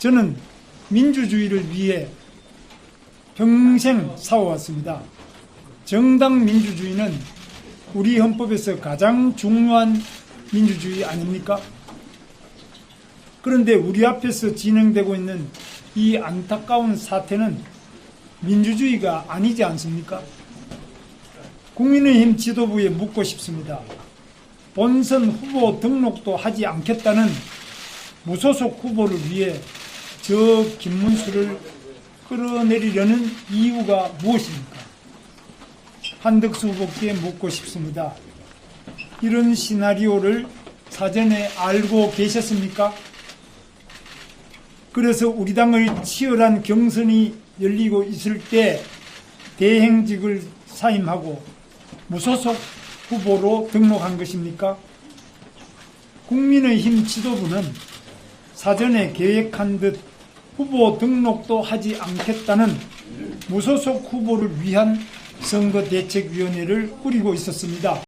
저는 민주주의를 위해 평생 싸워왔습니다. 정당 민주주의는 우리 헌법에서 가장 중요한 민주주의 아닙니까? 그런데 우리 앞에서 진행되고 있는 이 안타까운 사태는 민주주의가 아니지 않습니까? 국민의힘 지도부에 묻고 싶습니다. 본선 후보 등록도 하지 않겠다는 무소속 후보를 위해 저 김문수를 끌어내리려는 이유가 무엇입니까? 한덕수 후보께 묻고 싶습니다. 이런 시나리오를 사전에 알고 계셨습니까? 그래서 우리 당의 치열한 경선이 열리고 있을 때 대행직을 사임하고 무소속 후보로 등록한 것입니까? 국민의힘 지도부는 사전에 계획한 듯 후보 등록도 하지 않겠다는 무소속 후보를 위한 선거대책위원회를 꾸리고 있었습니다.